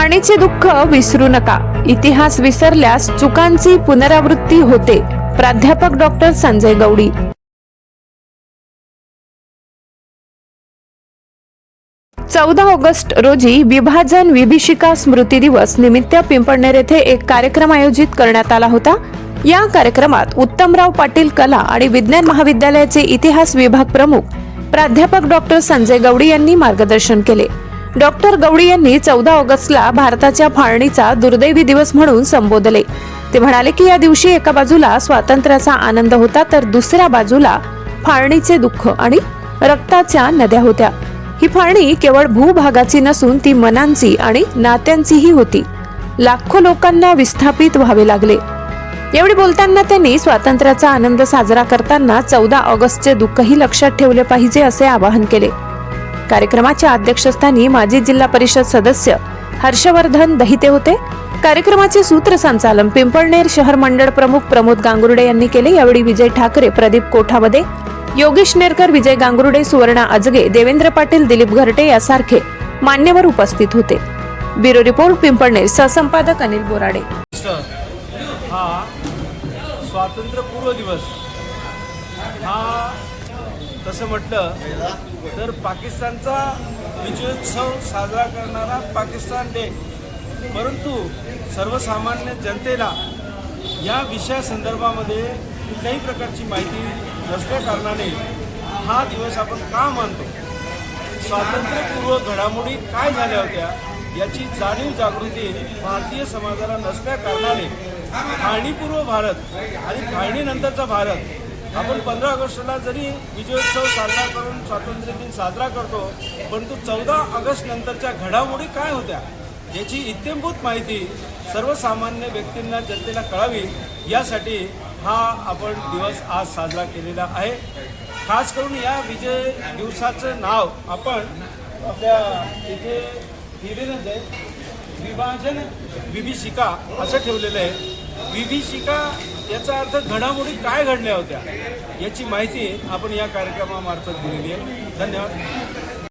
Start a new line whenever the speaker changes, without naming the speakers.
पाणीचे दुःख विसरू नका. इतिहास विसरल्यास चुकांची पुनरावृत्ती होते. प्राध्यापक डॉक्टर संजय गौडी चौदा ऑगस्ट रोजी विभाजन विभीषिका स्मृती दिवस निमित्त पिंपळनेर येथे एक कार्यक्रम आयोजित करण्यात आला होता. या कार्यक्रमात उत्तमराव पाटील कला आणि विज्ञान महाविद्यालयाचे इतिहास विभाग प्रमुख प्राध्यापक डॉक्टर संजय गवडी यांनी मार्गदर्शन केले. डॉक्टर गवडी यांनी चौदा ऑगस्टला भारताच्या फाळणीचा दुर्दैवी दिवस म्हणून संबोधले. ते म्हणाले की या दिवशी एका बाजूला स्वातंत्र्याचा आनंद होता तर दुसऱ्या बाजूला फाळणीचे दुःख आणि रक्ताच्या नद्या होत्या. ही फाळणी केवळ भूभागाची नसून ती मनांची आणि नात्यांचीही होती. लाखो लोकांना विस्थापित व्हावे लागले. एवढे बोलताना त्यांनी स्वातंत्र्याचा आनंद साजरा करताना चौदा ऑगस्टचे दुःखही लक्षात ठेवले पाहिजे असे आवाहन केले. कार्यक्रमाच्या अध्यक्षस्थानी माजी जिल्हा परिषद सदस्य हर्षवर्धन दहिते होते. कार्यक्रमाचे सूत्रसंचालन पिंपळनेर शहर मंडळ प्रमुख प्रमोद गांगुर्डे यांनी केले. यावेळी विजय ठाकरे प्रदीप कोठावदे योगेश नेरकर विजय गांगुर्डे सुवर्णा अजगे देवेंद्र पाटील दिलीप घरटे यासारखे मान्यवर उपस्थित होते. Bureau report Pimpalner. सहसंपादक Anil Borade.
हा स्वातंत्र्यपूर्व दिवस. हा तसं म्हटलं तर पाकिस्तानचा विजयोत्सव साजरा करणारा पाकिस्तान डे. परंतु सर्वसामान्य जनतेला या विषयासंदर्भामध्ये कुठल्याही प्रकारची माहिती नसल्या कारणाने हा दिवस आपण का मानतो? स्वातंत्र्यपूर्व घडामोडी काय झाल्या होत्या याची जाणीव जागृती भारतीय समाजाला नसल्या कारणाने फाळणीपूर्व भारत आणि फाळणीनंतरचा भारत आपण पंधरा ऑगस्टला जरी विजयोत्सव साजरा करून स्वातंत्र्य दिन साजरा करतो परंतु चौदा ऑगस्ट नंतरच्या घडामोडी काय होत्या याची इत्यंभूत माहिती सर्वसामान्य व्यक्तींना जनतेला कळावी यासाठी हा आपण दिवस आज साजरा केलेला आहे. खास करून या विजय दिवसाचं नाव आपण आपल्या इथे लिहिलेलंच आहे विभाजन विभीषिका असं ठेवलेलं आहे. विभीषिका याचा अर्थ घडामोडी काय घडल्या होत्या याची माहिती आपण या कार्यक्रमामार्फत दिलेली आहे. धन्यवाद.